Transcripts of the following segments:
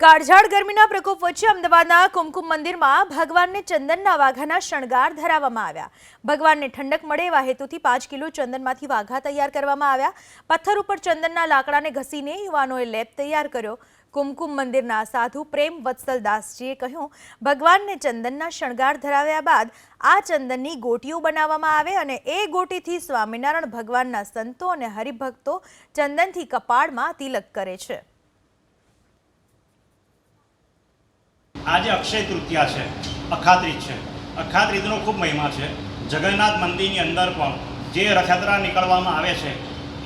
કાળઝાળ ગરમીના પ્રકોપ વચ્ચે અમદાવાદના કુમકુમ મંદિરમાં ભગવાનને ચંદનના વાઘાના શણગાર ધરાવવામાં આવ્યા. ભગવાનને ઠંડક મળે એવા હેતુથી પાંચ કિલો ચંદનમાંથી વાઘા તૈયાર કરવામાં આવ્યા. પથ્થર ઉપર ચંદનના લાકડાને ઘસીને યુવાનોએ લેપ તૈયાર કર્યો. કુમકુમ મંદિરના સાધુ પ્રેમ વત્સલદાસજીએ કહ્યું, ભગવાનને ચંદનના શણગાર ધરાવ્યા બાદ આ ચંદનની ગોટીઓ બનાવવામાં આવે અને એ ગોટીથી સ્વામિનારાયણ ભગવાનના સંતો અને હરિભક્તો ચંદનથી કપાળમાં તિલક કરે છે. આજે અક્ષય તૃતીયા છે અખાત્રીજ છે. અખાત્રીજનો ખૂબ મહિમા છે. જગન્નાથ મંદિરની અંદર પણ જે રથયાત્રા નીકળવામાં આવે છે,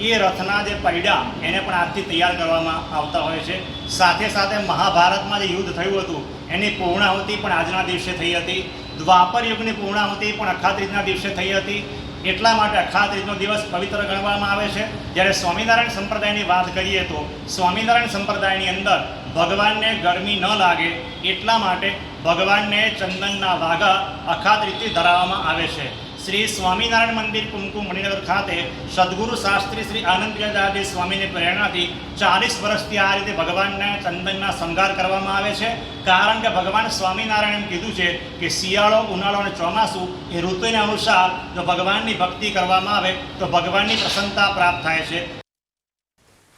એ રથના જે પૈડા એને પણ આજથી તૈયાર કરવામાં આવતા હોય છે. સાથે સાથે મહાભારતમાં જે યુદ્ધ થયું હતું, એની પૂર્ણાહુતિ પણ આજના દિવસે થઈ હતી. દ્વાપર યુગની પૂર્ણાહુતિ પણ અખાત્રીજના દિવસે થઈ હતી. એટલા માટે અખાત્રીજનો દિવસ પવિત્ર ગણવામાં આવે છે. જ્યારે સ્વામિનારાયણ સંપ્રદાયની વાત કરીએ તો સ્વામિનારાયણ સંપ્રદાયની અંદર ભગવાનને ગરમી ન લાગે એટલા માટે ભગવાનને ચંદનના વાઘા અખાત રીતે ધરાવવામાં આવે છે. શ્રી સ્વામિનારાયણ મંદિર કુમકુમ મણિનગર ખાતે સદગુરુ શાસ્ત્રી શ્રી આનંદપ્રિયદાજી સ્વામીની પ્રેરણાથી ચાલીસ વર્ષથી આ રીતે ભગવાનને ચંદનના શણગાર કરવામાં આવે છે. કારણ કે ભગવાન સ્વામિનારાયણ એમ કીધું છે કે શિયાળો, ઉનાળો અને ચોમાસું એ ઋતુને અનુસાર જો ભગવાનની ભક્તિ કરવામાં આવે તો ભગવાનની પ્રસન્નતા પ્રાપ્ત થાય છે.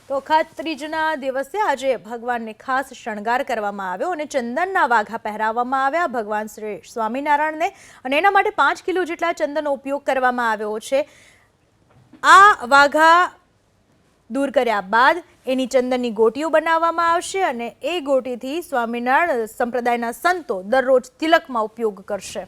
તો ખાત્રીજના દિવસે આજે ભગવાનને ખાસ શણગાર કરવામાં આવ્યો અને ચંદનના વાઘા પહેરાવવામાં આવ્યા. ભગવાન શ્રી સ્વામિનારાયણને અને એના માટે પાંચ કિલો જેટલા ચંદનનો ઉપયોગ કરવામાં આવ્યો છે. આ વાઘા દૂર કર્યા બાદ એની ચંદનની ગોટીઓ બનાવવામાં આવશે અને એ ગોટીથી સ્વામિનારાયણ સંપ્રદાયના સંતો દરરોજ તિલકમાં ઉપયોગ કરશે.